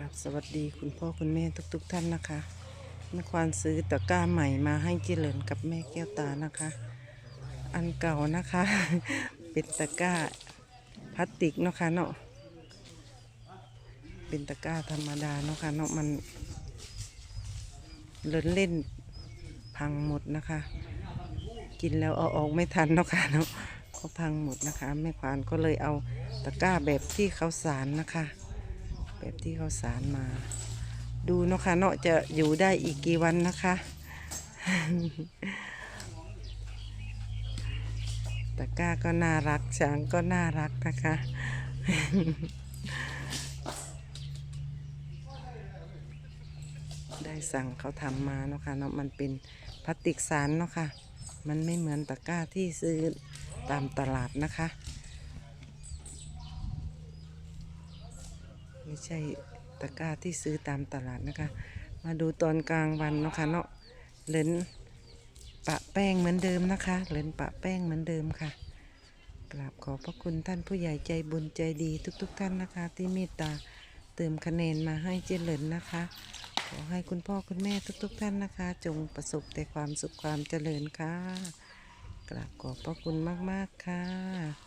กราบสวัสดีคุณพ่อคุณแม่ทุกๆทท่านนะคะแม่ควานซื้อตะกร้าใหม่มาให้เจริญกับแม่แก้วตานะคะ อันเก่านะคะ เป็นตะกร้าพลาสติกเนาะค่ะเนาะเป็นตะกร้าธรรมดาเนาะค่ะเนาะมันเล่นเล่นพังหมดนะคะ กินแล้วเอาออกไม่ทันเนาะค่ะเนาะเขาพังหมดนะคะแม่ควานก็เลยเอาตะกร้าแบบที่เขาสารนะคะ แบบที่เขาสารมา ดูเนาะค่ะเนาะจะอยู่ได้อีกกี่วันนะคะ ตะก้าก็น่ารักช้างก็น่ารักนะคะได้สั่งเขาทำมาเนาะค่ะเนาะมันเป็นพลาสติกสารเนาะค่ะ มันไม่เหมือนตะกร้าที่ซื้อตามตลาดนะคะ ไม่ใช่ตะกร้าที่ซื้อตามตลาดนะคะ มาดูตอนกลางวันนะคะเนาะเลนปะแป้งเหมือนเดิมนะคะเลนปะแป้งเหมือนเดิมค่ะ กราบขอบพระคุณท่านผู้ใหญ่ใจบุญใจดีทุกๆทท่านนะคะ ที่เมตตาเติมคะแนนมาให้เจริญนะคะ ขอให้คุณพ่อคุณแม่ทุก ๆทท่านนะคะ จงประสบแต่ความสุขความเจริญค่ะ กราบขอบพระคุณมากๆค่ะ